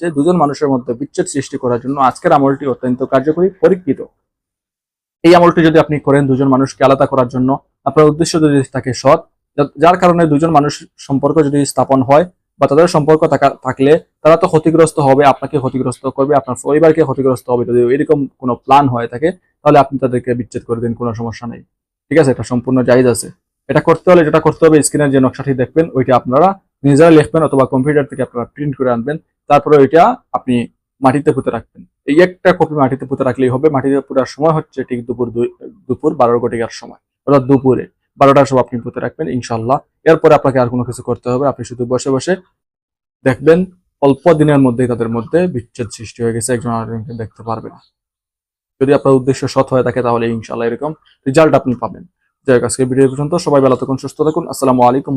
যে দুজন মানুষের মধ্যে বিচ্ছেদ সৃষ্টি করার জন্য আজকের আমলটি অত্যন্ত কার্যকরী, পরীক্ষিত। এই আমলটি যদি আপনি করেন দুজন মানুষকে আলাদা করার জন্য, আপনার উদ্দেশ্য যদি থাকে সৎ যার কারণে দুজন মানুষ সম্পর্ক যদি স্থাপন হয় বা তাদের সম্পর্ক থাকা- থাকলে তারা তো ক্ষতিগ্রস্ত হবে, আপনাকে ক্ষতিগ্রস্ত করবে, আপনার পরিবারকে ক্ষতিগ্রস্ত হবে। যদি এরকম কোনো প্ল্যান হয়ে থাকে, তাহলে আপনি তাদেরকে বিচ্ছেদ করে দিন, কোনো সমস্যা নেই। ঠিক আছে? এটা সম্পূর্ণ জায়জ আছে। এটা করতে হলে যেটা করতে হবে স্ক্রিনের যে নকশাটি দেখবেন, ওইটা আপনারা নিজেরা লিখবেন অথবা কম্পিউটার থেকে আপনারা প্রিন্ট করে আনবেন। তারপরে ওইটা আপনি মাটিতে পুঁতে রাখবেন। এই একটা কপি মাটিতে পুঁতে রাখলেই হবে। মাটিতে পুরার সময় হচ্ছে ঠিক দুপুর দুপুর বারো ঘটিকার সময়। অর্থাৎ দুপুরে বারোটার সময় আপনি পুঁতে রাখবেন ইনশাল্লাহ এরপরে আপনাকে আর কোনো কিছু করতে হবে আপনি শুধু বসে বসে দেখবেন অল্প দিনের মধ্যেই তাদের মধ্যে বিচ্ছেদ সৃষ্টি হয়ে গেছে। একজন আরেকজনকে দেখতে পারবে না। যদি আপনার উদ্দেশ্য সৎ হয়ে থাকে তাহলে ইনশাল্লাহ এরকম রেজাল্ট আপনি পাবেন। যাই আজকে ভিডিও পর্যন্ত। সবাই বেলা তখন সুস্থ থাকুন। আসসালামু আলাইকুম